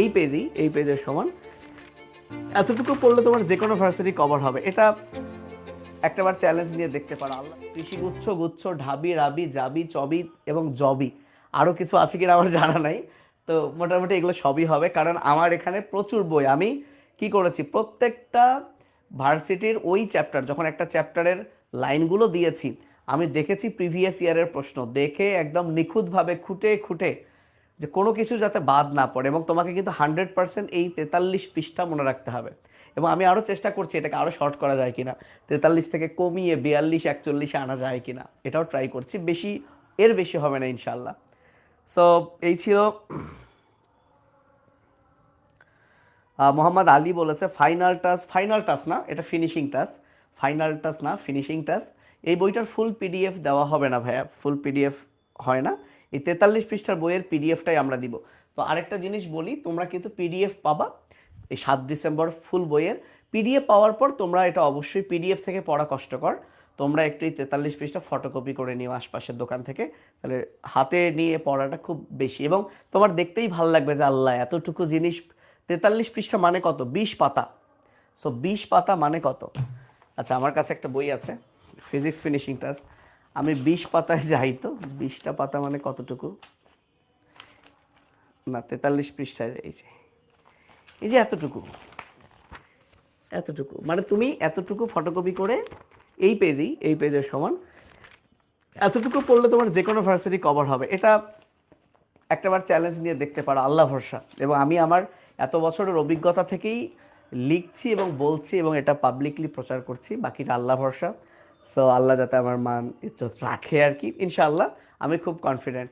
এই পেজেই, এই পেজের সমান। এতটুকু পড়লে তোমার যে কোনো ভার্সিটি কভার হবে। এটা একটাবার চ্যালেঞ্জ নিয়ে দেখতে পারো। আল্লাহ, কৃষি গুচ্ছ গুচ্ছ, ঢাবি, রাবি, জাবি, চবি এবং জবি। আরও কিছু আছে কিনা আমার জানা নাই। তো মোটামুটি এগুলো সবই হবে। কারণ আমার এখানে প্রচুর বই। আমি কি করেছি? প্রত্যেকটা ভার্সিটির ওই চ্যাপ্টার যখন একটা চ্যাপ্টারের লাইনগুলো দিয়েছি, আমি দেখেছি প্রিভিয়াস ইয়ারের প্রশ্ন। দেখে একদম নিখুঁতভাবে খুঁটে খুঁটে যে কোনো কিছু যাতে বাদ না পড়ে এবং তোমাকে কিন্তু হান্ড্রেড পার্সেন্ট এই তেতাল্লিশ পৃষ্ঠা মনে রাখতে হবে। এবং আমি আরও চেষ্টা করছি এটাকে আরও শর্ট করা যায় কিনা, তেতাল্লিশ থেকে কমিয়ে বিয়াল্লিশ, একচল্লিশে আনা যায় কিনা, এটাও ট্রাই করছি। বেশি, এর বেশি হবে না ইনশাল্লাহ সো এই ছিল মোহাম্মদ আলী বলেছে ফাইনাল টাচ ফাইনাল টাস না, এটা ফিনিশিং টাস ফাইনাল টাস না ফিনিশিং টাস এই বইটার ফুল পিডিএফ দেওয়া হবে না ভাইয়া ফুল পিডিএফ হয় না। এই তেতাল্লিশ পৃষ্ঠার বইয়ের পিডিএফটাই আমরা দিব। তো আরেকটা জিনিস বলি, তোমরা কিন্তু পিডিএফ পাবা এই সাত ডিসেম্বর ফুল বইয়ের। পিডিএফ পাওয়ার পর তোমরা এটা অবশ্যই পিডিএফ থেকে পড়া কষ্টকর। তোমরা একটু এই তেতাল্লিশ পৃষ্ঠা ফটোকপি করে নিও আশপাশের দোকান থেকে। তাহলে হাতে নিয়ে পড়াটা খুব বেশি। এবং তোমার দেখতেই ভালো লাগবে যে আল্লাহ, এতটুকু জিনিস, তেতাল্লিশ পৃষ্ঠা মানে কত? বিশ পাতা। সো বিশ পাতা মানে কত? আচ্ছা আমার কাছে একটা বই আছে। ফিজিক্স ফিনিশিং টাস আমি বিশ পাতায় যাই তো বিশটা পাতা মানে কতটুকু? না, তেতাল্লিশ পৃষ্ঠায় এই যে। এই যে এতটুকু। এতটুকু। মানে তুমি এতটুকু ফটোকপি করে এই পেজেই এই পেজের সমান, এতটুকু পড়লে তোমার যে কোনো ভার্সিটি কভার হবে। এটা একটাবার চ্যালেঞ্জ নিয়ে দেখতে পারো, আল্লাহ ভরসা। এবং আমি আমার এত বছরের অভিজ্ঞতা থেকেই লিখছি এবং বলছি এবং এটা পাবলিকলি প্রচার করছি, বাকিটা আল্লাহ ভরসা। সো আল্লাহ যাতে আমার মান ইজ্জত রাখে আর কি ইনশাআল্লাহ। আমি খুব কনফিডেন্ট